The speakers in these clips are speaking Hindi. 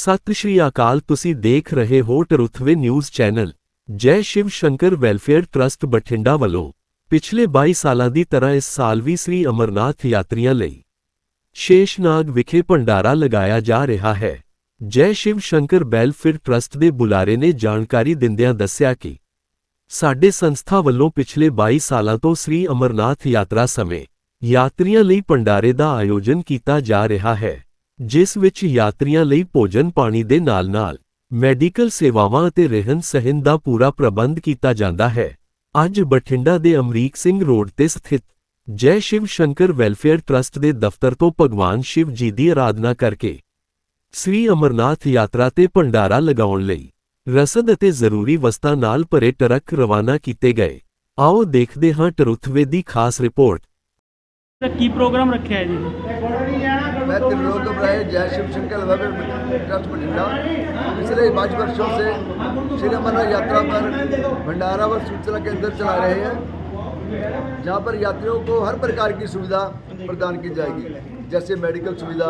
ਸਤਿ ਸ਼੍ਰੀ ਅਕਾਲ ਤੁਸੀਂ ਦੇਖ ਰਹੇ ਹੋ Truthway news channel Jai Shiv Shankar welfare trust Bathinda ਵੱਲੋਂ ਪਿਛਲੇ 22 ਸਾਲਾਂ ਦੀ ਤਰ੍ਹਾਂ ਇਸ ਸਾਲ ਵੀ ਸ੍ਰੀ ਅਮਰਨਾਥ ਯਾਤਰੀਆਂ ਲਈ ਸ਼ੇਸ਼ਨਾਗ ਵਿਖੇ ਭੰਡਾਰਾ ਲਗਾਇਆ ਜਾ ਰਿਹਾ ਹੈ ਜੈ ਸ਼ਿਵ ਸ਼ੰਕਰ ਵੈਲਫੇਅਰ ਟਰਸਟ ਦੇ ਬੁਲਾਰੇ ਨੇ ਜਾਣਕਾਰੀ ਦਿੰਦਿਆਂ ਦੱਸਿਆ ਕਿ ਸਾਡੇ ਸੰਸਥਾ ਵੱਲੋਂ ਪਿਛਲੇ 22 ਸਾਲਾਂ ਤੋਂ ਸ੍ਰੀ ਅਮਰਨਾਥ ਯਾਤਰਾ ਸਮੇਂ ਯਾਤਰੀਆਂ ਲਈ ਭੰਡਾਰੇ ਦਾ ਆਯੋਜਨ ਕੀਤਾ ਜਾ ਰਿਹਾ ਹੈ ਜਿਸ ਵਿੱਚ ਯਾਤਰੀਆਂ ਲਈ ਭੋਜਨ ਪਾਣੀ ਦੇ ਨਾਲ-ਨਾਲ ਮੈਡੀਕਲ ਸੇਵਾਵਾਂ ਅਤੇ ਰਹਿਣ ਸਹਿਣ ਦਾ ਪੂਰਾ ਪ੍ਰਬੰਧ ਕੀਤਾ ਜਾਂਦਾ ਹੈ। ਅੱਜ ਬਠਿੰਡਾ ਦੇ ਅਮਰੀਕ ਸਿੰਘ ਰੋਡ ਤੇ ਸਥਿਤ ਜੈ ਸ਼ਿਵ ਸ਼ੰਕਰ ਵੈਲਫੇਅਰ ਟਰਸਟ ਦੇ ਦਫ਼ਤਰ ਤੋਂ ਭਗਵਾਨ ਸ਼ਿਵ ਜੀ ਦੀ ਆਰਾਧਨਾ ਕਰਕੇ ਸ੍ਰੀ ਅਮਰਨਾਥ ਯਾਤਰਾ ਤੇ ਭੰਡਾਰਾ ਲਗਾਉਣ ਲਈ ਰਸਦ ਅਤੇ ਜ਼ਰੂਰੀ ਵਸਤਾਂ ਨਾਲ ਭਰੇ ਟਰੱਕ ਰਵਾਨਾ ਕੀਤੇ ਗਏ। ਆਓ ਦੇਖਦੇ ਹਾਂ ਟਰੁਥਵੇ ਦੀ ਖਾਸ ਰਿਪੋਰਟ। ਕੀ ਪ੍ਰੋਗਰਾਮ ਰੱਖਿਆ ਹੈ ਜੀ? मैं त्रिलोक राय जय शिव शंकर वेलफेयर ट्रस्ट बठिंडा पिछले पाँच वर्षों से श्री अमरनाथ यात्रा पर भंडारा व सूचना केंद्र चला रहे हैं, जहाँ पर यात्रियों को हर प्रकार की सुविधा प्रदान की जाएगी, जैसे मेडिकल सुविधा,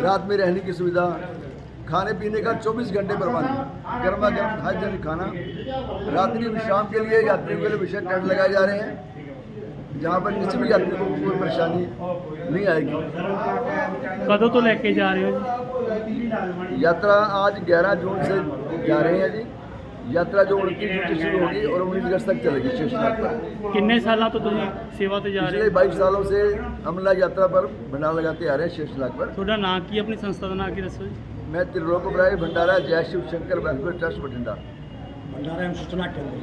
रात में रहने की सुविधा, खाने पीने का 24 घंटे प्रबंध, गर्मा गर्म हर जन खाना, रात्रि विश्राम के लिए यात्रियों के लिए विशेष टेंट लगाए जा रहे हैं। जहाँ पर किसी भी यात्री को कोई परेशानी नहीं आएगी। कदों तो लेके जा रहे हो यात्रा आज 11 जून से जा रहे हैं जी। यात्रा जो उनकी जून से शुरू होगी और उन्नीस अगस्त तक चलेगी शेष यात्रा किन्ने साल तो तुम सेवा से जा रहे हैं? बाईस सालों से हमला यात्रा पर भंडारा लगाते आ रहे हैं शेष लाख पर। थोड़ा ना की अपनी संस्था का ना की रसोई मैं त्रिलोक भंडारा जय शिव शंकर वेलफेयर ट्रस्ट बठिंडा। भंडारा एवं सूचना केंद्र।